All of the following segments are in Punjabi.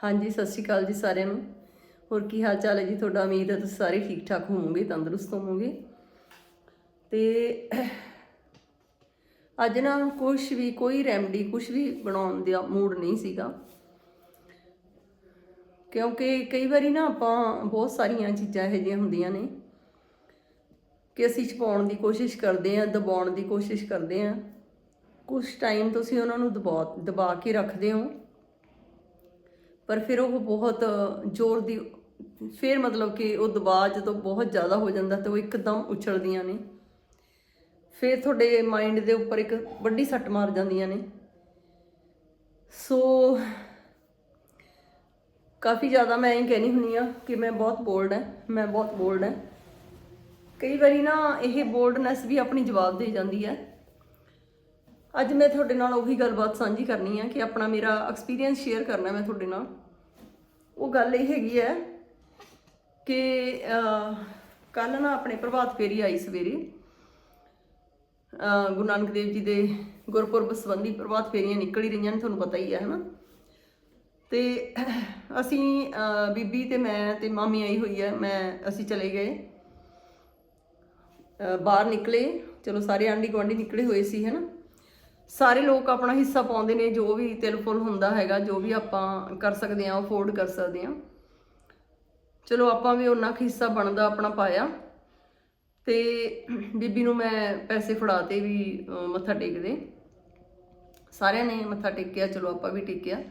ਹਾਂਜੀ, ਸਤਿ ਸ਼੍ਰੀ ਅਕਾਲ ਜੀ ਸਾਰਿਆਂ ਨੂੰ। ਹੋਰ ਕੀ ਹਾਲ ਚਾਲ ਹੈ ਜੀ? ਤੁਹਾਡਾ ਉਮੀਦ ਹੈ ਤੁਸੀਂ ਸਾਰੇ ਠੀਕ ਠਾਕ ਹੋਵੋਗੇ, ਤੰਦਰੁਸਤ ਹੋਵੋਗੇ। ਤੇ ਅੱਜ ਨਾ ਕੁਝ ਵੀ, ਕੋਈ ਰੈਮਡੀ ਕੁਝ ਵੀ ਬਣਾਉਣ ਦਾ ਮੂਡ ਨਹੀਂ ਸੀਗਾ। ਕਿਉਂਕਿ ਕਈ ਵਾਰੀ ਨਾ ਆਪਾਂ ਬਹੁਤ ਸਾਰੀਆਂ ਚੀਜ਼ਾਂ ਇਹੋ ਜਿਹੀਆਂ ਹੁੰਦੀਆਂ ਨੇ ਕਿ ਅਸੀਂ ਛਪਾਉਣ ਦੀ ਕੋਸ਼ਿਸ਼ ਕਰਦੇ ਆਂ ਦਬਾਉਣ ਦੀ ਕੋਸ਼ਿਸ਼ ਕਰਦੇ ਆਂ ਕੁਝ ਟਾਈਮ ਤੁਸੀਂ ਉਹਨਾਂ ਨੂੰ ਦਬਾ ਦਬਾ ਕੇ ਰੱਖਦੇ ਹੋ। ਪਰ ਫਿਰ ਉਹ ਬਹੁਤ ਜ਼ੋਰ ਦੀ, ਫਿਰ ਮਤਲਬ ਕਿ ਉਹ ਦਬਾਅ ਜਦੋਂ ਬਹੁਤ ਜ਼ਿਆਦਾ ਹੋ ਜਾਂਦਾ ਤੇ ਉਹ ਇੱਕਦਮ ਉਛਲਦੀਆਂ ਨੇ। ਫਿਰ ਤੁਹਾਡੇ ਮਾਈਂਡ ਦੇ ਉੱਪਰ ਇੱਕ ਵੱਡੀ ਸੱਟ ਮਾਰ ਜਾਂਦੀਆਂ ਨੇ। ਸੋ ਕਾਫੀ ਜ਼ਿਆਦਾ ਮੈਂ ਇਹ ਕਹਿਣੀ ਹੁੰਨੀ ਆ ਕਿ ਮੈਂ ਬਹੁਤ ਬੋਲਡ ਹਾਂ, ਮੈਂ ਬਹੁਤ ਬੋਲਡ ਹਾਂ। ਕਈ ਵਾਰੀ ਨਾ ਇਹ ਬੋਲਡਨੈਸ ਵੀ ਆਪਣੀ ਜਵਾਬ ਦੇ ਜਾਂਦੀ ਹੈ। ਅੱਜ ਮੈਂ ਤੁਹਾਡੇ ਨਾਲ ਉਹੀ ਗੱਲਬਾਤ ਸਾਂਝੀ ਕਰਨੀ ਹੈ ਕਿ ਆਪਣਾ ਮੇਰਾ ਐਕਸਪੀਰੀਅੰਸ ਸ਼ੇਅਰ ਕਰਨਾ ਮੈਂ ਤੁਹਾਡੇ ਨਾਲ। ਉਹ ਗੱਲ ਇਹ ਹੈਗੀ ਹੈ ਕਿ ਕੱਲ ਨਾ ਆਪਣੇ ਪ੍ਰਭਾਤ ਫੇਰੀ ਆਈ ਸਵੇਰੇ। ਗੁਰੂ ਨਾਨਕ ਦੇਵ ਜੀ ਦੇ ਗੁਰਪੁਰਬ ਸੰਬੰਧੀ ਪ੍ਰਭਾਤ ਫੇਰੀਆਂ ਨਿਕਲ ਹੀ ਰਹੀਆਂ ਨੇ, ਤੁਹਾਨੂੰ ਪਤਾ ਹੀ ਹੈ, ਹਨਾ? ਤੇ ਅਸੀਂ ਬੀਬੀ ਤੇ ਮੈਂ ਤੇ ਮਾਮੀ ਆਈ ਹੋਈ ਹੈ, ਮੈਂ, ਅਸੀਂ ਚਲੇ ਗਏ। ਬਾਹਰ ਨਿਕਲੇ। ਚਲੋ, ਸਾਰੇ ਆਂਢੀ ਗੁਆਂਢੀ ਨਿਕਲੇ ਹੋਏ ਸੀ, ਹਨਾ? ਸਾਰੇ ਲੋਕ ਆਪਣਾ ਹਿੱਸਾ ਪਾਉਂਦੇ ਨੇ, ਜੋ ਵੀ ਤਿਲ ਫੁੱਲ ਹੁੰਦਾ ਹੈਗਾ, ਜੋ ਵੀ ਆਪਾਂ ਕਰ ਸਕਦੇ ਹਾਂ ਅਫੋਰਡ ਕਰ ਸਕਦੇ ਹਾਂ। ਚਲੋ, ਆਪਾਂ ਵੀ ਉਹਨਾਂ ਕੁ ਹਿੱਸਾ ਬਣਦਾ ਆਪਣਾ ਪਾਇਆ। ਤੇ ਬੀਬੀ ਨੂੰ ਮੈਂ ਪੈਸੇ ਫੜਾਤੇ ਵੀ ਮੱਥਾ ਟੇਕਦੇ। ਸਾਰਿਆਂ ਨੇ ਮੱਥਾ ਟੇਕਿਆ, ਚਲੋ, ਆਪਾਂ ਵੀ ਟੇਕਿਆ।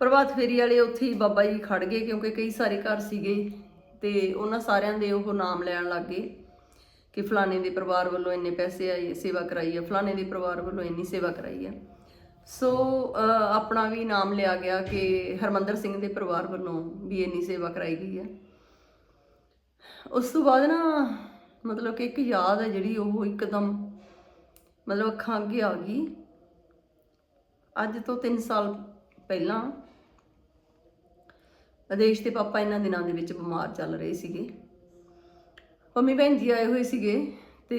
ਪ੍ਰਭਾਤ ਫੇਰੀ ਵਾਲੇ ਉੱਥੇ ਹੀ ਬਾਬਾ ਜੀ ਖੜ ਗਏ, ਕਿਉਂਕਿ ਕਈ ਸਾਰੇ ਘਰ ਸੀਗੇ ਤੇ ਉਹਨਾਂ ਸਾਰਿਆਂ ਦੇ ਉਹ ਨਾਮ ਲੈਣ ਲੱਗ ਗਏ। ਕਿ ਫਲਾਣੇ ਦੇ ਪਰਿਵਾਰ ਵੱਲੋਂ ਇੰਨੇ ਪੈਸੇ ਆਏ ਸੇਵਾ ਕਰਾਈ ਹੈ, ਫਲਾਣੇ ਦੇ ਪਰਿਵਾਰ ਵੱਲੋਂ ਇੰਨੀ ਸੇਵਾ ਕਰਾਈ ਹੈ। ਸੋ ਆਪਣਾ ਵੀ ਨਾਮ ਲਿਆ ਗਿਆ ਕਿ ਹਰਮੰਦਰ ਸਿੰਘ ਦੇ ਪਰਿਵਾਰ ਵੱਲੋਂ ਵੀ ਇੰਨੀ ਸੇਵਾ ਕਰਾਈ ਗਈ ਹੈ। ਉਸ ਤੋਂ ਬਾਅਦ ਨਾ, ਮਤਲਬ ਕਿ ਇੱਕ ਯਾਦ ਹੈ ਜਿਹੜੀ ਉਹ ਇੱਕਦਮ, ਮਤਲਬ ਅੱਖਾਂ ਅੱਗੇ ਆ ਗਈ। ਅੱਜ ਤੋਂ 3 ਸਾਲ ਪਹਿਲਾਂ ਆਦੇਸ਼ ਦੇ ਪਾਪਾ ਇਹਨਾਂ ਦਿਨਾਂ ਦੇ ਵਿੱਚ ਬਿਮਾਰ ਚੱਲ ਰਹੇ ਸੀਗੇ। ਮੰਮੀ ਭੈਣ ਜੀ ਆਏ ਹੋਏ ਸੀਗੇ ਤੇ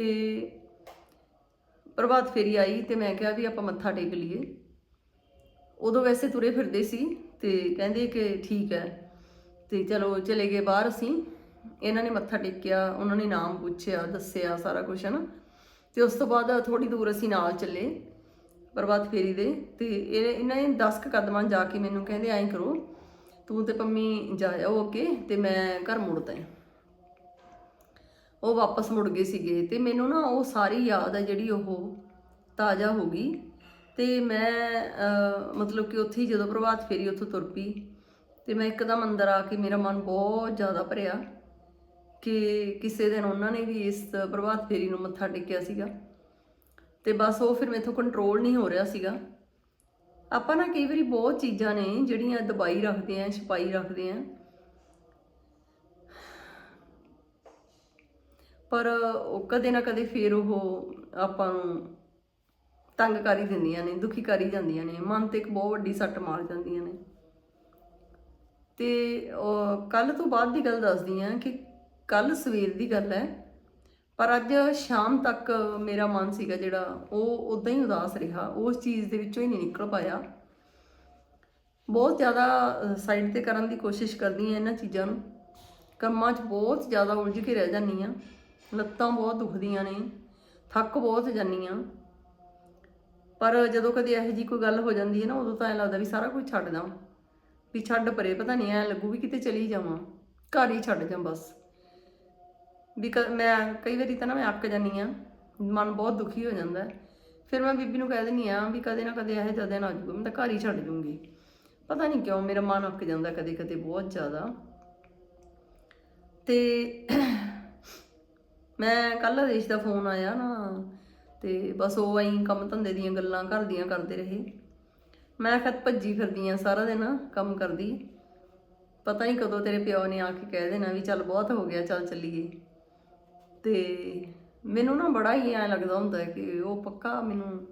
ਪ੍ਰਭਾਤ ਫੇਰੀ ਆਈ ਤੇ ਮੈਂ ਕਿਹਾ ਵੀ ਆਪਾਂ ਮੱਥਾ ਟੇਕ ਲਈਏ। ਉਦੋਂ ਵੈਸੇ ਤੁਰੇ ਫਿਰਦੇ ਸੀ ਤੇ ਕਹਿੰਦੇ ਕਿ ਠੀਕ ਹੈ। ਤੇ ਚਲੋ ਚਲੇ ਗਏ ਬਾਹਰ ਅਸੀਂ। ਇਹਨਾਂ ਨੇ ਮੱਥਾ ਟੇਕਿਆ, ਉਹਨਾਂ ਨੇ ਨਾਮ ਪੁੱਛਿਆ, ਦੱਸਿਆ ਸਾਰਾ ਕੁਝ ਹੈ ਨਾ ਤੇ ਉਸ ਤੋਂ ਬਾਅਦ ਥੋੜੀ ਦੂਰ ਅਸੀਂ ਨਾਲ ਚੱਲੇ ਪ੍ਰਭਾਤ ਫੇਰੀ ਦੇ। ਤੇ ਇਹ ਇਹਨਾਂ ਨੇ 10 ਕੁ ਕਦਮਾਂ ਜਾ ਕੇ ਮੈਨੂੰ ਕਹਿੰਦੇ, ਐਂ ਕਰੋ, ਤੂੰ ਤੇ ਪੰਮੀ ਜਾਇਓ ਓਕੇ, ਤੇ ਮੈਂ ਘਰ ਮੁੜਦਾ ਹਾਂ ਉਹ ਵਾਪਸ ਮੁੜ ਗਏ ਸੀਗੇ ਤੇ ਮੈਨੂੰ ਨਾ ਉਹ ਸਾਰੀ ਯਾਦ ਹੈ ਜਿਹੜੀ ਉਹ ਤਾਜ਼ਾ ਹੋ ਗਈ ਤੇ ਮੈਂ ਮਤਲਬ ਕਿ ਉੱਥੇ ਹੀ ਜਦੋਂ ਪ੍ਰਭਾਤ ਫੇਰੀ ਉੱਥੋਂ ਤੁਰ ਪਈ ਤੇ ਮੈਂ ਇੱਕਦਮ ਅੰਦਰ ਆ ਕੇ ਮੇਰਾ ਮਨ ਬਹੁਤ ਜ਼ਿਆਦਾ ਭਰਿਆ ਕਿ ਕਿਸੇ ਦਿਨ ਉਹਨਾਂ ਨੇ ਵੀ ਇਸ ਪ੍ਰਭਾਤ ਫੇਰੀ ਨੂੰ ਮੱਥਾ ਟੇਕਿਆ ਸੀਗਾ ਤੇ ਬਸ ਉਹ ਫਿਰ ਮੇਥੋਂ ਕੰਟਰੋਲ ਨਹੀਂ ਹੋ ਰਿਹਾ ਸੀਗਾ। ਆਪਾਂ ਨਾ ਕਈ ਵਾਰੀ ਬਹੁਤ ਚੀਜ਼ਾਂ ਨੇ ਜਿਹੜੀਆਂ ਦਬਾਈ ਰੱਖਦੇ ਆਂ, ਛਪਾਈ ਰੱਖਦੇ ਆਂ ਪਰ ਕਦੇ ਨਾ ਕਦੇ ਫੇਰ ਉਹ ਆਪਾਂ ਨੂੰ ਤੰਗ ਕਰ ਹੀ ਦਿੰਦੀਆਂ ਨੇ, ਦੁਖੀ ਕਰ ਹੀ ਜਾਂਦੀਆਂ ਨੇ, ਮਨ ਤੇ ਇੱਕ ਬਹੁਤ ਵੱਡੀ ਸੱਟ ਮਾਰ ਜਾਂਦੀਆਂ ਨੇ। ਤੇ ਕੱਲ ਤੋਂ ਬਾਅਦ ਦੀ ਗੱਲ ਦੱਸਦੀ ਆ ਕਿ ਕੱਲ ਸਵੇਰ ਦੀ ਗੱਲ ਹੈ, ਪਰ ਅੱਜ ਸ਼ਾਮ ਤੱਕ ਮੇਰਾ ਮਨ ਸੀਗਾ ਜਿਹੜਾ, ਉਹ ਉਦਾਂ ਹੀ ਉਦਾਸ ਰਿਹਾ, ਉਸ ਚੀਜ਼ ਦੇ ਵਿੱਚੋਂ ਹੀ ਨਹੀਂ ਨਿਕਲ ਪਾਇਆ। ਬਹੁਤ ਜ਼ਿਆਦਾ ਸਾਈਡ ਤੇ ਕਰਨ ਦੀ ਕੋਸ਼ਿਸ਼ ਕਰਦੀ ਆ ਇਹਨਾਂ ਚੀਜ਼ਾਂ ਨੂੰ। ਕੰਮਾਂ 'ਚ ਬਹੁਤ ਜ਼ਿਆਦਾ ਉਲਝ ਕੇ ਰਹਿ ਜਾਂਦੀ ਆ ਲੱਤਾਂ ਬਹੁਤ ਦੁਖਦੀਆਂ ਨੇ, ਥੱਕ ਬਹੁਤ ਜਾਂਦੀ ਆ ਪਰ ਜਦੋਂ ਕਦੇ ਇਹੋ ਜੀ ਕੋਈ ਗੱਲ ਹੋ ਜਾਂਦੀ ਹੈ ਨਾ, ਉਦੋਂ ਤਾਂ ਐਂ ਲੱਗਦਾ ਵੀ ਸਾਰਾ ਕੁਝ ਛੱਡ ਦਾਂ ਵੀ ਛੱਡ ਪਰੇ, ਪਤਾ ਨਹੀਂ ਐ ਲੱਗੂ ਵੀ ਕਿਤੇ ਚਲੀ ਜਾਵਾਂ, ਘਰ ਹੀ ਛੱਡ ਜਾਂ ਬਸ। ਵੀ ਕ- ਮੈਂ ਕਈ ਵਾਰੀ ਤਾਂ ਨਾ ਮੈਂ ਅੱਕ ਜਾਂਦੀ ਆ ਮਨ ਬਹੁਤ ਦੁਖੀ ਹੋ ਜਾਂਦਾ ਫਿਰ ਮੈਂ ਬੀਬੀ ਨੂੰ ਕਹਿ ਦਿੰਦੀ ਆ ਵੀ ਕਦੇ ਨਾ ਕਦੇ ਇਹੋ ਜਿਹਾ ਦਿਨ ਆ ਜਾਊਗਾ, ਮੈਂ ਤਾਂ ਘਰ ਹੀ ਛੱਡ ਜੂੰਗੀ। ਪਤਾ ਨਹੀਂ ਕਿਉਂ ਮੇਰਾ ਮਨ ਅੱਕ ਜਾਂਦਾ ਕਦੇ ਕਦੇ ਬਹੁਤ ਜ਼ਿਆਦਾ। ਤੇ ਮੈਂ ਕੱਲ ਆਦੇਸ਼ ਦਾ ਫੋਨ ਆਇਆ ਨਾ, ਤੇ ਬਸ ਉਹ ਐਂ ਕੰਮ ਧੰਦੇ ਦੀਆਂ ਗੱਲਾਂ ਘਰ ਦੀਆਂ ਕਰਦੇ ਰਹੇ। ਮੈਂ ਖਤ ਭੱਜੀ ਫਿਰਦੀ ਆ ਸਾਰਾ ਦਿਨ ਕੰਮ ਕਰਦੀ। ਪਤਾ ਨਹੀਂ ਕਦੋਂ ਤੇਰੇ ਪਿਓ ਨੇ ਆ ਕੇ ਕਹਿ ਦੇਣਾ ਵੀ ਚੱਲ ਬਹੁਤ ਹੋ ਗਿਆ, ਚੱਲ ਚੱਲੀਏ। ਤੇ ਮੈਨੂੰ ਨਾ ਬੜਾ ਹੀ ਐਂ ਲੱਗਦਾ ਹੁੰਦਾ ਹੈ ਕਿ ਉਹ ਪੱਕਾ ਮੈਨੂੰ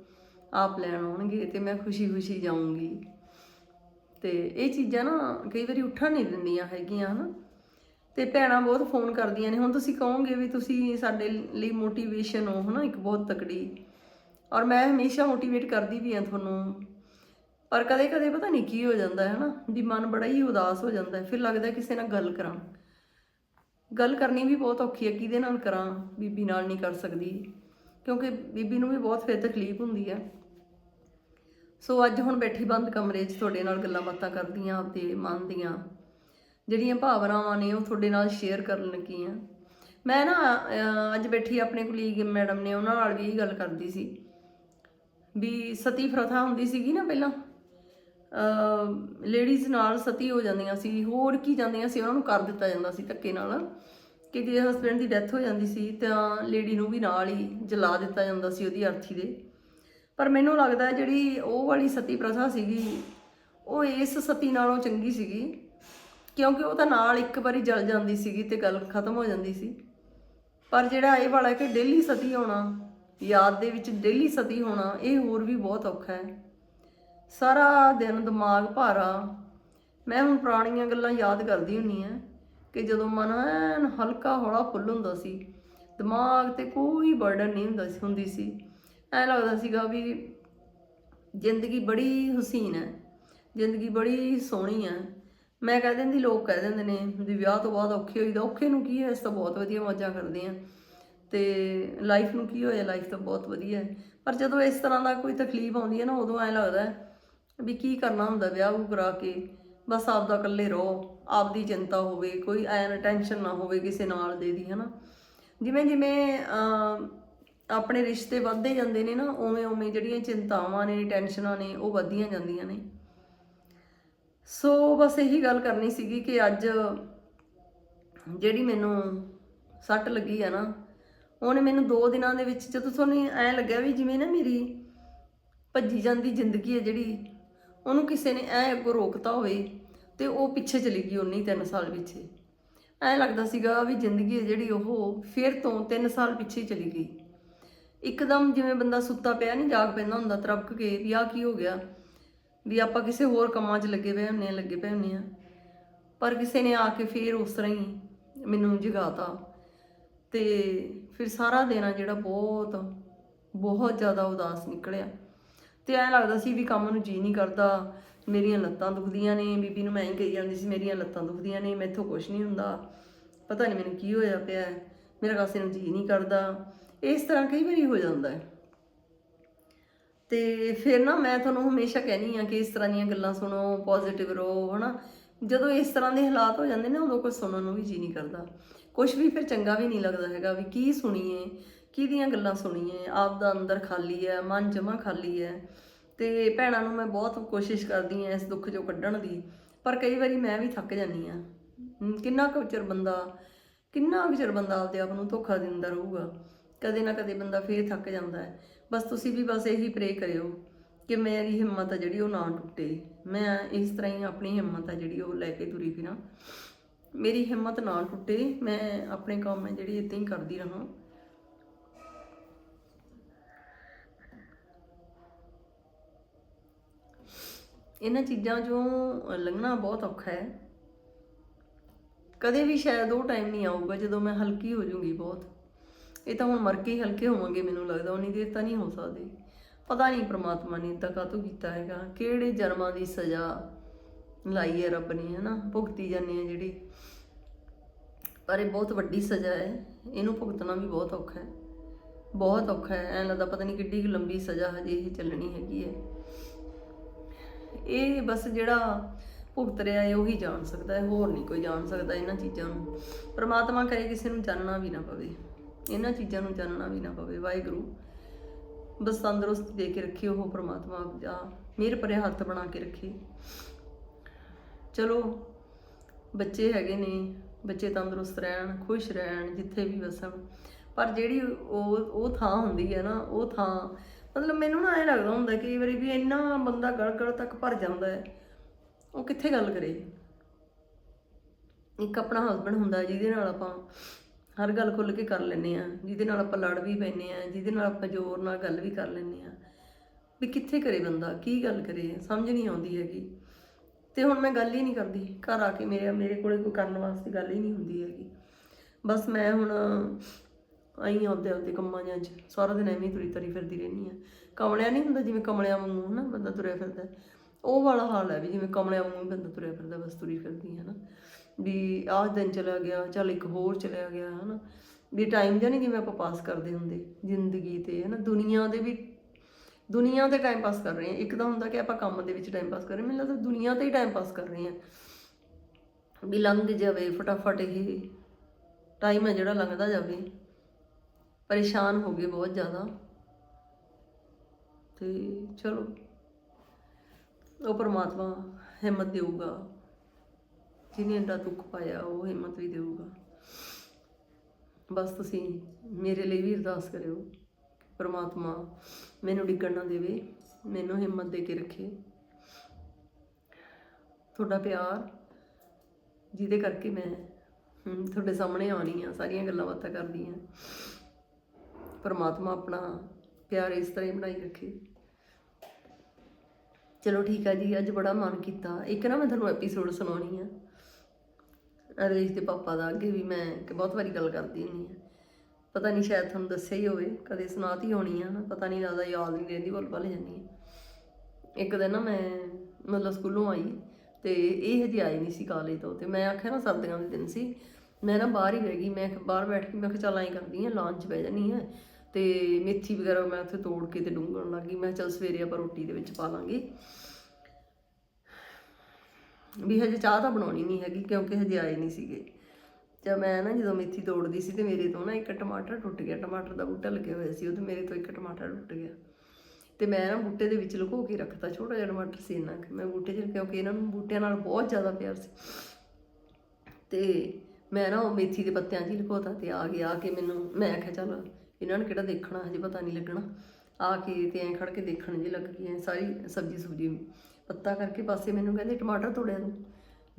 ਆਪ ਲੈਣ ਆਉਣਗੇ ਤੇ ਮੈਂ ਖੁਸ਼ੀ-ਖੁਸ਼ੀ ਜਾਊਂਗੀ। ਤੇ ਇਹ ਚੀਜ਼ਾਂ ਨਾ ਕਈ ਵਾਰੀ ਉੱਠਣ ਨਹੀਂ ਦਿੰਦੀਆਂ ਹੈਗੀਆਂ ਹਨਾ। ਤੇ ਭੈਣਾਂ ਬਹੁਤ ਫੋਨ ਕਰਦੀਆਂ ਨੇ। ਹੁਣ ਤੁਸੀਂ ਕਹੋਗੇ ਵੀ ਤੁਸੀਂ ਸਾਡੇ ਲਈ ਮੋਟੀਵੇਸ਼ਨ ਹੋ, ਹਨਾ, ਇੱਕ ਬਹੁਤ ਤਕੜੀ। ਔਰ ਮੈਂ ਹਮੇਸ਼ਾ ਮੋਟੀਵੇਟ ਕਰਦੀ ਵੀ ਆ ਤੁਹਾਨੂੰ। ਪਰ ਕਦੇ-ਕਦੇ ਪਤਾ ਨਹੀਂ ਕੀ ਹੋ ਜਾਂਦਾ ਹੈ ਨਾ ਵੀ ਮਨ ਬੜਾ ਹੀ ਉਦਾਸ ਹੋ ਜਾਂਦਾ ਹੈ। ਫਿਰ ਲੱਗਦਾ ਕਿਸੇ ਨਾਲ ਗੱਲ ਕਰਾਂ। ਗੱਲ ਕਰਨੀ ਵੀ ਬਹੁਤ ਔਖੀ ਹੈ, ਕਿਹਦੇ ਨਾਲ ਕਰਾਂ, ਬੀਬੀ ਨਾਲ ਨਹੀਂ ਕਰ ਸਕਦੀ। ਕਿਉਂਕਿ ਬੀਬੀ ਨੂੰ ਵੀ ਬਹੁਤ ਫਿਰ ਤਕਲੀਫ ਹੁੰਦੀ ਹੈ। ਸੋ ਅੱਜ ਹੁਣ ਬੈਠੀ ਬੰਦ ਕਮਰੇ 'ਚ ਤੁਹਾਡੇ ਨਾਲ ਗੱਲਾਂ ਬਾਤਾਂ ਕਰਦੀਆਂ, ਆਪਦੇ ਮਨ ਦੀਆਂ। ਜਿਹੜੀਆਂ ਭਾਵਨਾਵਾਂ ਨੇ ਉਹ ਤੁਹਾਡੇ ਨਾਲ ਸ਼ੇਅਰ ਕਰਨ ਲੱਗੀ ਆ ਮੈਂ ਨਾ ਅੱਜ ਬੈਠੀ ਆਪਣੇ ਕੁਲੀਗ ਮੈਡਮ ਨੇ, ਉਹਨਾਂ ਨਾਲ ਵੀ ਇਹ ਗੱਲ ਕਰਦੀ ਸੀ। ਵੀ ਸਤੀ ਪ੍ਰਥਾ ਹੁੰਦੀ ਸੀਗੀ ਨਾ ਪਹਿਲਾਂ ਲੇਡੀਜ਼ ਨਾਲ ਸਤੀ ਹੋ ਜਾਂਦੀਆਂ ਸੀ, ਹੋਰ ਕੀ ਜਾਂਦੀਆਂ ਸੀ, ਉਹਨਾਂ ਨੂੰ ਕਰ ਦਿੱਤਾ ਜਾਂਦਾ ਸੀ ਧੱਕੇ ਨਾਲ। ਕਿ ਜੇ ਹਸਬੰਡ ਦੀ ਡੈਥ ਹੋ ਜਾਂਦੀ ਸੀ, ਤਾਂ ਲੇਡੀ ਨੂੰ ਵੀ ਨਾਲ ਹੀ ਜਲਾ ਦਿੱਤਾ ਜਾਂਦਾ ਸੀ ਉਹਦੀ ਅਰਥੀ ਦੇ। ਪਰ ਮੈਨੂੰ ਲੱਗਦਾ ਜਿਹੜੀ ਉਹ ਵਾਲੀ ਸਤੀ ਪ੍ਰਥਾ ਸੀਗੀ, ਉਹ ਇਸ ਸਤੀ ਨਾਲੋਂ ਚੰਗੀ ਸੀਗੀ। ਕਿਉਂਕਿ ਉਹ ਤਾਂ ਨਾਲ ਇੱਕ ਵਾਰੀ ਜਲ ਜਾਂਦੀ ਸੀਗੀ ਤੇ ਗੱਲ ਖਤਮ ਹੋ ਜਾਂਦੀ ਸੀ। ਪਰ ਜਿਹੜਾ ਇਹ ਵਾਲਾ ਕਿ ਡੇਲੀ ਸਤੀ ਹੋਣਾ, ਯਾਦ ਦੇ ਵਿੱਚ ਡੇਲੀ ਸਤੀ ਹੋਣਾ, ਇਹ ਹੋਰ ਵੀ ਬਹੁਤ ਔਖਾ ਹੈ। ਸਾਰਾ ਦਿਨ ਦਿਮਾਗ ਭਾਰਾ। ਮੈਂ ਹੁਣ ਪੁਰਾਣੀਆਂ ਗੱਲਾਂ ਯਾਦ ਕਰਦੀ ਹੁੰਨੀ ਆ ਕਿ ਜਦੋਂ ਮਨ ਐਨ ਹਲਕਾ ਹੌਲਾ ਫੁੱਲ ਹੁੰਦਾ ਸੀ, ਦਿਮਾਗ ਤੇ ਕੋਈ ਬਰਡਨ ਨਹੀਂ ਹੁੰਦਾ ਸੀ, ਹੁੰਦੀ ਸੀ। ਐ ਲੱਗਦਾ ਸੀਗਾ ਵੀ ਜ਼ਿੰਦਗੀ ਬੜੀ ਹਸੀਨ ਹੈ, ਜ਼ਿੰਦਗੀ ਬੜੀ ਸੋਹਣੀ ਹੈ। ਮੈਂ ਕਹਿ ਦਿੰਦੀ, ਲੋਕ ਕਹਿ ਦਿੰਦੇ ਨੇ ਵੀ ਵਿਆਹ ਤੋਂ ਬਾਅਦ ਔਖੇ ਹੋਈਦਾ। ਔਖੇ ਨੂੰ ਕੀ ਹੈ? ਇਸ ਤਾਂ ਬਹੁਤ ਵਧੀਆ ਮੌਜਾਂ ਕਰਦੇ ਆ ਤੇ ਲਾਈਫ ਨੂੰ ਕੀ ਹੋਇਆ? ਲਾਈਫ ਤਾਂ ਬਹੁਤ ਵਧੀਆ ਹੈ। ਪਰ ਜਦੋਂ ਇਸ ਤਰ੍ਹਾਂ ਦਾ ਕੋਈ ਤਕਲੀਫ ਆਉਂਦੀ ਹੈ ਨਾ, ਉਦੋਂ ਐ ਲੱਗਦਾ ਵੀ ਕੀ ਕਰਨਾ ਹੁੰਦਾ ਵਿਆਹ ਵੂ ਕਰਾ ਕੇ। ਬਸ ਆਪਦਾ ਇਕੱਲੇ ਰਹੋ। ਆਪ ਦੀ ਚਿੰਤਾ ਹੋਵੇ, ਕੋਈ ਐਨ ਟੈਨਸ਼ਨ ਨਾ ਹੋਵੇ ਕਿਸੇ ਨਾਲ ਦੇ ਦੀ, ਹਨਾ। ਜਿਵੇਂ ਜਿਵੇਂ ਆਪਣੇ ਰਿਸ਼ਤੇ ਵੱਧਦੇ ਜਾਂਦੇ ਨੇ ਨਾ, ਉਵੇਂ ਉਵੇਂ ਜਿਹੜੀਆਂ ਚਿੰਤਾਵਾਂ ਨੇ, ਟੈਨਸ਼ਨਾਂ ਨੇ, ਉਹ ਵੱਧਦੀਆਂ ਜਾਂਦੀਆਂ ਨੇ। ਸੋ ਬਸ ਇਹੀ ਗੱਲ ਕਰਨੀ ਸੀਗੀ ਕਿ ਅੱਜ ਜਿਹੜੀ ਮੈਨੂੰ ਸੱਟ ਲੱਗੀ ਆ ਨਾ, ਉਹਨੇ ਮੈਨੂੰ 2 ਦਿਨਾਂ ਦੇ ਵਿੱਚ ਜਦੋਂ ਤੁਹਾਨੂੰ ਐ ਲੱਗਿਆ ਵੀ ਜਿਵੇਂ ਨਾ ਮੇਰੀ ਭੱਜੀ ਜਾਂਦੀ ਜ਼ਿੰਦਗੀ ਹੈ ਜਿਹੜੀ, ਉਹਨੂੰ ਕਿਸੇ ਨੇ ਐ ਅੱਗੋਂ ਰੋਕਤਾ ਹੋਵੇ ਤੇ ਉਹ ਪਿੱਛੇ ਚਲੀ ਗਈ ਉਨੀ 3 ਸਾਲ ਪਿੱਛੇ। ਐ ਲੱਗਦਾ ਸੀਗਾ ਵੀ ਜ਼ਿੰਦਗੀ ਹੈ ਜਿਹੜੀ ਉਹ ਫਿਰ ਤੋਂ 3 ਸਾਲ ਪਿੱਛੇ ਚਲੀ ਗਈ। ਇੱਕਦਮ ਜਿਵੇਂ ਬੰਦਾ ਸੁੱਤਾ ਪਿਆ ਨਹੀਂ ਜਾਗ ਪੈਂਦਾ ਹੁੰਦਾ ਤਰਪਕ ਕੇ ਵੀ ਆ ਕੀ ਹੋ ਗਿਆ। ਵੀ ਆਪਾਂ ਕਿਸੇ ਹੋਰ ਕੰਮਾਂ 'ਚ ਲੱਗੇ ਪਏ ਹੁੰਨੇ ਆ ਲੱਗੇ ਪਏ ਹੁੰਨੇ ਆ ਪਰ ਕਿਸੇ ਨੇ ਆ ਕੇ ਫੇਰ ਉਸ ਤਰ੍ਹਾਂ ਹੀ ਮੈਨੂੰ ਜਗਾਤਾ। ਤੇ ਫਿਰ ਸਾਰਾ ਦਿਨ ਆ ਜਿਹੜਾ ਬਹੁਤ ਬਹੁਤ ਜ਼ਿਆਦਾ ਉਦਾਸ ਨਿਕਲਿਆ। ਤੇ ਐਂ ਲੱਗਦਾ ਸੀ ਵੀ ਕੰਮ ਨੂੰ ਜੀ ਨਹੀਂ ਕਰਦਾ। ਮੇਰੀਆਂ ਲੱਤਾਂ ਦੁਖਦੀਆਂ ਨੇ। ਬੀਬੀ ਨੂੰ ਮੈਂ ਹੀ ਕਹੀ ਜਾਂਦੀ ਸੀ, ਮੇਰੀਆਂ ਲੱਤਾਂ ਦੁਖਦੀਆਂ ਨੇ, ਮੈਥੋਂ ਕੁਝ ਨਹੀਂ ਹੁੰਦਾ। ਪਤਾ ਨਹੀਂ ਮੈਨੂੰ ਕੀ ਹੋਇਆ ਪਿਆ। ਮੇਰਾ ਕਾਸੇ ਨੂੰ ਜੀ ਨਹੀਂ ਕਰਦਾ। ਇਸ ਤਰ੍ਹਾਂ ਕਈ ਵਾਰੀ ਹੋ ਜਾਂਦਾ ਹੈ। ਤੇ ਫਿਰ ਨਾ ਮੈਂ ਤੁਹਾਨੂੰ ਹਮੇਸ਼ਾ ਕਹਿਣੀ ਆ ਕਿ ਇਸ ਤਰ੍ਹਾਂ ਦੀਆਂ ਗੱਲਾਂ ਸੁਣੋ ਪੋਜ਼ਿਟਿਵ ਰਹੋ, ਹਨਾ। ਜਦੋਂ ਇਸ ਤਰ੍ਹਾਂ ਦੇ ਹਾਲਾਤ ਹੋ ਜਾਂਦੇ ਨੇ, ਉਦੋਂ ਕੁਝ ਸੁਣਨ ਨੂੰ ਵੀ ਜੀ ਨਹੀਂ ਕਰਦਾ। ਕੁਝ ਵੀ ਫਿਰ ਚੰਗਾ ਵੀ ਨਹੀਂ ਲੱਗਦਾ ਹੈਗਾ ਵੀ ਕੀ ਸੁਣੀਏ, ਕਿਹਦੀਆਂ ਗੱਲਾਂ ਸੁਣੀਏ। ਆਪ ਦਾ ਅੰਦਰ ਖਾਲੀ ਹੈ, ਮਨ ਜਮਾ ਖਾਲੀ ਹੈ। ਤੇ ਭੈਣਾਂ ਨੂੰ ਮੈਂ ਬਹੁਤ ਕੋਸ਼ਿਸ਼ ਕਰਦੀ ਆ ਇਸ ਦੁੱਖ ਚੋਂ ਕੱਢਣ ਦੀ, ਪਰ ਕਈ ਵਾਰੀ ਮੈਂ ਵੀ ਥੱਕ ਜਾਂਦੀ ਆ ਕਿੰਨਾ ਕੁ ਚਿਰ ਬੰਦਾ, ਕਿੰਨਾ ਕੁ ਚਿਰ ਬੰਦਾ ਆਪਦੇ ਆਪ ਨੂੰ ਧੋਖਾ ਦਿੰਦਾ ਰਹੂਗਾ। ਕਦੇ ਨਾ ਕਦੇ ਬੰਦਾ ਫੇਰ ਥੱਕ ਜਾਂਦਾ ਹੈ। ਬਸ ਤੁਸੀਂ ਵੀ ਬਸ ਇਹੀ ਪ੍ਰੇ ਕਰਿਓ ਕਿ ਮੇਰੀ ਹਿੰਮਤ ਆ ਜਿਹੜੀ ਉਹ ਨਾ ਟੁੱਟੇ। ਮੈਂ ਇਸ ਤਰ੍ਹਾਂ ਹੀ ਆਪਣੀ ਹਿੰਮਤ ਆ ਜਿਹੜੀ ਉਹ ਲੈ ਕੇ ਤੁਰੀ ਫਿਰਾਂ। ਮੇਰੀ ਹਿੰਮਤ ਨਾ ਟੁੱਟੇ, ਮੈਂ ਆਪਣੇ ਕੰਮ ਜਿਹੜੀ ਇਦਾਂ ਹੀ ਕਰਦੀ ਰਹਾਂ। ਇਹਨਾਂ ਚੀਜ਼ਾਂ 'ਚੋਂ ਲੰਘਣਾ ਬਹੁਤ ਔਖਾ ਹੈ। ਕਦੇ ਵੀ ਸ਼ਾਇਦ ਉਹ ਟਾਈਮ ਨਹੀਂ ਆਊਗਾ ਜਦੋਂ ਮੈਂ ਹਲਕੀ ਹੋ ਜਾਊਂਗੀ ਬਹੁਤ। ਇਹ ਤਾਂ ਹੁਣ ਮਰ ਕੇ ਹੀ ਹਲਕੇ ਹੋਵਾਂਗੇ, ਮੈਨੂੰ ਲੱਗਦਾ ਉਨੀ ਦੇਰ ਤਾਂ ਨਹੀਂ ਹੋ ਸਕਦੇ। ਪਤਾ ਨਹੀਂ ਪ੍ਰਮਾਤਮਾ ਨੇ ਤਾਂ ਕਾਹਤੋਂ ਕੀਤਾ ਹੈਗਾ, ਕਿਹੜੇ ਜਨਮਾਂ ਦੀ ਸਜ਼ਾ ਲਾਈ ਹੈ ਰੱਬ ਨੇ, ਹਨਾ? ਭੁਗਤੀ ਜਾਂਦੇ ਆ ਜਿਹੜੀ। ਪਰ ਇਹ ਬਹੁਤ ਵੱਡੀ ਸਜ਼ਾ ਹੈ, ਇਹਨੂੰ ਭੁਗਤਣਾ ਵੀ ਬਹੁਤ ਔਖਾ ਹੈ। ਬਹੁਤ ਔਖਾ ਹੈ, ਐਂ ਲੱਗਦਾ ਪਤਾ ਨਹੀਂ ਕਿੱਡੀ ਲੰਬੀ ਸਜ਼ਾ ਹਜੇ ਇਹ ਚੱਲਣੀ ਹੈਗੀ ਹੈ। ਇਹ ਬਸ ਜਿਹੜਾ ਭੁਗਤ ਰਿਹਾ ਹੈ, ਉਹੀ ਜਾਣ ਸਕਦਾ ਹੈ, ਹੋਰ ਨਹੀਂ ਕੋਈ ਜਾਣ ਸਕਦਾ ਇਹਨਾਂ ਚੀਜ਼ਾਂ ਨੂੰ। ਪ੍ਰਮਾਤਮਾ ਕਰੇ ਕਿਸੇ ਨੂੰ ਜਾਣਨਾ ਵੀ ਨਾ ਪਵੇ। ਇਹਨਾਂ ਚੀਜ਼ਾਂ ਨੂੰ ਜਾਣਨਾ ਵੀ ਨਾ ਪਵੇ, ਵਾਹਿਗੁਰੂ। ਬਸ ਤੰਦਰੁਸਤ ਦੇ ਕੇ ਰੱਖੇ ਉਹ ਪ੍ਰਮਾਤਮਾ, ਜਾ ਮੇਰੇ ਪਰੇ ਹੱਥ ਬਣਾ ਕੇ ਰੱਖੇ। ਚਲੋ, ਬੱਚੇ ਹੈਗੇ ਨੇ, ਬੱਚੇ ਤੰਦਰੁਸਤ ਰਹਿਣ, ਖੁਸ਼ ਰਹਿਣ, ਜਿੱਥੇ ਵੀ ਵਸਣ। ਪਰ ਜਿਹੜੀ ਉਹ ਉਹ ਥਾਂ ਹੁੰਦੀ ਹੈ ਨਾ, ਉਹ ਥਾਂ, ਮਤਲਬ ਮੈਨੂੰ ਨਾ ਐ ਲੱਗਦਾ ਹੁੰਦਾ ਕਈ ਵਾਰੀ ਵੀ ਇੰਨਾ ਬੰਦਾ ਗੜ ਗੜ ਤੱਕ ਭਰ ਜਾਂਦਾ ਹੈ, ਉਹ ਕਿੱਥੇ ਗੱਲ ਕਰੇ? ਇੱਕ ਆਪਣਾ ਹਸਬੰਡ ਹੁੰਦਾ ਜਿਹਦੇ ਨਾਲ ਆਪਾਂ ਹਰ ਗੱਲ ਖੁੱਲ੍ਹ ਕੇ ਕਰ ਲੈਂਦੇ ਆ ਜਿਹਦੇ ਨਾਲ ਆਪਾਂ ਲੜ ਵੀ ਪੈਂਦੇ ਆ ਜਿਹਦੇ ਨਾਲ ਆਪਾਂ ਜ਼ੋਰ ਨਾਲ ਗੱਲ ਵੀ ਕਰ ਲੈਂਦੇ ਆ ਵੀ ਕਿੱਥੇ ਕਰੇ ਬੰਦਾ, ਕੀ ਗੱਲ ਕਰੇ, ਸਮਝ ਨਹੀਂ ਆਉਂਦੀ ਹੈਗੀ। ਤੇ ਹੁਣ ਮੈਂ ਗੱਲ ਹੀ ਨਹੀਂ ਕਰਦੀ, ਘਰ ਆ ਕੇ ਮੇਰੇ ਮੇਰੇ ਕੋਲੇ ਕੋਈ ਕਰਨ ਵਾਸਤੇ ਗੱਲ ਹੀ ਨਹੀਂ ਹੁੰਦੀ ਹੈਗੀ। ਬਸ ਮੈਂ ਹੁਣ ਆਈ ਆਪਦੇ ਆਪਦੇ ਕੰਮਾਂ ਜਾਂ 'ਚ, ਸਾਰਾ ਦਿਨ ਐਵੇਂ ਤੁਰੀ ਤਰੀ ਫਿਰਦੀ ਰਹਿੰਦੀ ਆ ਕਮਲਿਆ ਨਹੀਂ ਹੁੰਦਾ ਜਿਵੇਂ ਕਮਲਿਆਂ ਵਾਂਗੂ ਨਾ ਬੰਦਾ ਤੁਰਿਆ ਫਿਰਦਾ। ਉਹ ਵਾਲਾ ਹਾਲ ਹੈ ਵੀ ਜਿਵੇਂ ਕਮਲਿਆਂ ਵਾਂਗੂ ਹੀ ਬੰਦਾ ਤੁਰਿਆ ਫਿਰਦਾ, ਬਸ ਤੁਰੀ ਫਿਰਦੀ ਹੈ ਨਾ। ਵੀ ਆਹ ਦਿਨ ਚਲਾ ਗਿਆ, ਚੱਲ ਇੱਕ ਹੋਰ ਚਲਾ ਗਿਆ, ਹਨਾ। ਵੀ ਟਾਈਮ ਜਾਂ ਨਹੀਂ ਜਿਵੇਂ ਆਪਾਂ ਪਾਸ ਕਰਦੇ ਹੁੰਦੇ, ਜ਼ਿੰਦਗੀ ਤੇ, ਹਨਾ। ਦੁਨੀਆ ਦੇ ਵੀ, ਦੁਨੀਆ ਤੇ ਟਾਈਮ ਪਾਸ ਕਰ ਰਹੇ ਹਾਂ। ਇੱਕ ਤਾਂ ਹੁੰਦਾ ਕਿ ਆਪਾਂ ਕੰਮ ਦੇ ਵਿੱਚ ਟਾਈਮ ਪਾਸ ਕਰ ਰਹੇ ਹਾਂ। ਮੈਨੂੰ ਲੱਗਦਾ ਦੁਨੀਆ ਤੇ ਹੀ ਟਾਈਮ ਪਾਸ ਕਰ ਰਹੇ ਹਾਂ। ਵੀ ਲੰਘ ਜਾਵੇ, ਫਟਾਫਟ ਇਹ ਟਾਈਮ ਹੈ ਜਿਹੜਾ ਲੰਘਦਾ ਜਾਵੇ। ਪਰੇਸ਼ਾਨ ਹੋ ਗਏ ਬਹੁਤ ਜ਼ਿਆਦਾ। ਤੇ ਚਲੋ, ਉਹ ਪਰਮਾਤਮਾ ਹਿੰਮਤ ਦੇਊਗਾ। ਜਿਹਨੇ ਐਡਾ ਦੁੱਖ ਪਾਇਆ, ਉਹ ਹਿੰਮਤ ਵੀ ਦੇਊਗਾ। ਬਸ ਤੁਸੀਂ ਮੇਰੇ ਲਈ ਵੀ ਅਰਦਾਸ ਕਰਿਓ, ਪਰਮਾਤਮਾ ਮੈਨੂੰ ਡਿੱਗਣ ਨਾ ਦੇਵੇ, ਮੈਨੂੰ ਹਿੰਮਤ ਦੇ ਕੇ ਰੱਖੇ। ਤੁਹਾਡਾ ਪਿਆਰ, ਜਿਹਦੇ ਕਰਕੇ ਮੈਂ ਤੁਹਾਡੇ ਸਾਹਮਣੇ ਆਉਣੀ ਆ, ਸਾਰੀਆਂ ਗੱਲਾਂ ਬਾਤਾਂ ਕਰਦੀ ਆ। ਪਰਮਾਤਮਾ ਆਪਣਾ ਪਿਆਰ ਇਸ ਤਰ੍ਹਾਂ ਹੀ ਬਣਾਈ ਰੱਖੇ। ਚਲੋ ਠੀਕ ਆ ਜੀ, ਅੱਜ ਬੜਾ ਮਨ ਕੀਤਾ। ਇੱਕ ਨਾ ਮੈਂ ਤੁਹਾਨੂੰ ਐਪੀਸੋਡ ਸੁਣਾਉਣੀ ਆ। ਅਰੇਸ਼ ਦੇ ਪਾਪਾ ਦਾ ਅੱਗੇ ਵੀ ਮੈਂ ਕਿ ਬਹੁਤ ਵਾਰੀ ਗੱਲ ਕਰਦੀ ਹੁੰਦੀ ਆ ਪਤਾ ਨਹੀਂ ਸ਼ਾਇਦ ਤੁਹਾਨੂੰ ਦੱਸਿਆ ਹੀ ਹੋਵੇ, ਕਦੇ ਸੁਣਾਤੀ ਹੋਣੀ ਆ ਨਾ, ਪਤਾ ਨਹੀਂ ਲੱਗਦਾ ਯਾਦ ਨਹੀਂ ਰਹਿੰਦੀ, ਭੁੱਲ ਭੱਲ ਜਾਂਦੀ ਆ। ਇੱਕ ਦਿਨ ਨਾ ਮੈਂ ਮਤਲਬ ਸਕੂਲੋਂ ਆਈ ਤੇ ਇਹ ਹਜੇ ਆਈ ਨਹੀਂ ਸੀ ਕਾਲਜ ਤੋਂ ਤੇ ਮੈਂ ਆਖਿਆ ਨਾ ਸਰਦੀਆਂ ਦੇ ਦਿਨ ਸੀ, ਮੈਂ ਨਾ ਬਾਹਰ ਹੀ ਰਹਿ ਗਈ, ਮੈਂ ਬਾਹਰ ਬੈਠ ਕੇ ਮੈਂ ਕਿਹਾ ਚੱਲ ਐਂ ਕਰਦੀ ਆ ਲਾਂਚ ਬਹਿ ਜਾਨੀ ਆ ਤੇ ਮੇਥੀ ਵਗੈਰਾ ਮੈਂ ਉੱਥੇ ਤੋੜ ਕੇ ਤੇ ਡੂੰਘਣ ਲੱਗੀ ਮੈਂ ਕਿਹਾ ਚੱਲ ਸਵੇਰੇ ਆਪਾਂ ਰੋਟੀ ਦੇ ਵਿੱਚ ਪਾ ਲਾਂਗੇ। ਵੀ ਹਜੇ ਚਾਹ ਤਾਂ ਬਣਾਉਣੀ ਨਹੀਂ ਹੈਗੀ ਕਿਉਂਕਿ ਹਜੇ ਆਏ ਨਹੀਂ ਸੀਗੇ। ਤੇ ਮੈਂ ਨਾ ਜਦੋਂ ਮੇਥੀ ਤੋੜਦੀ ਸੀ ਤੇ ਮੇਰੇ ਤੋਂ ਨਾ ਇੱਕ ਟਮਾਟਰ ਟੁੱਟ ਗਿਆ। ਟਮਾਟਰ ਦਾ ਬੂਟਾ ਲੱਗਿਆ ਹੋਇਆ ਸੀ, ਉਹਦੇ ਮੇਰੇ ਤੋਂ ਇੱਕ ਟਮਾਟਰ ਟੁੱਟ ਗਿਆ। ਤੇ ਮੈਂ ਨਾ ਬੂਟੇ ਦੇ ਵਿੱਚ ਲੁਕੋ ਕੇ ਰੱਖਤਾ, ਛੋਟਾ ਜਿਹਾ ਟਮਾਟਰ ਸੀ ਇਹਨਾਂ ਕੁ। ਮੈਂ ਬੂਟੇ 'ਚ ਕਿਉਂਕਿ ਇਹਨਾਂ ਨੂੰ ਬੂਟਿਆਂ ਨਾਲ ਬਹੁਤ ਜ਼ਿਆਦਾ ਪਿਆਰ ਸੀ। ਤੇ ਮੈਂ ਨਾ ਉਹ ਮੇਥੀ ਦੇ ਪੱਤਿਆਂ 'ਚ ਹੀ ਲੁਕੋਤਾ ਤੇ ਆ ਗਿਆ ਆ ਕੇ ਮੈਨੂੰ, ਮੈਂ ਆਖਿਆ, ਚੱਲ ਇਹਨਾਂ ਨੂੰ ਕਿਹੜਾ ਦੇਖਣਾ, ਹਜੇ ਪਤਾ ਨਹੀਂ ਲੱਗਣਾ। ਆ ਕੇ ਤੇ ਐਂ ਖੜ ਕੇ ਦੇਖਣ ਜੇ ਲੱਗ ਗਈ, ਐ ਸਾਰੀ ਸਬਜ਼ੀ ਸੁਬਜੀ ਪੱਤਾ ਕਰਕੇ ਪਾਸੇ ਮੈਨੂੰ ਕਹਿੰਦੇ ਟਮਾਟਰ ਤੋੜਿਆ ਤੂੰ।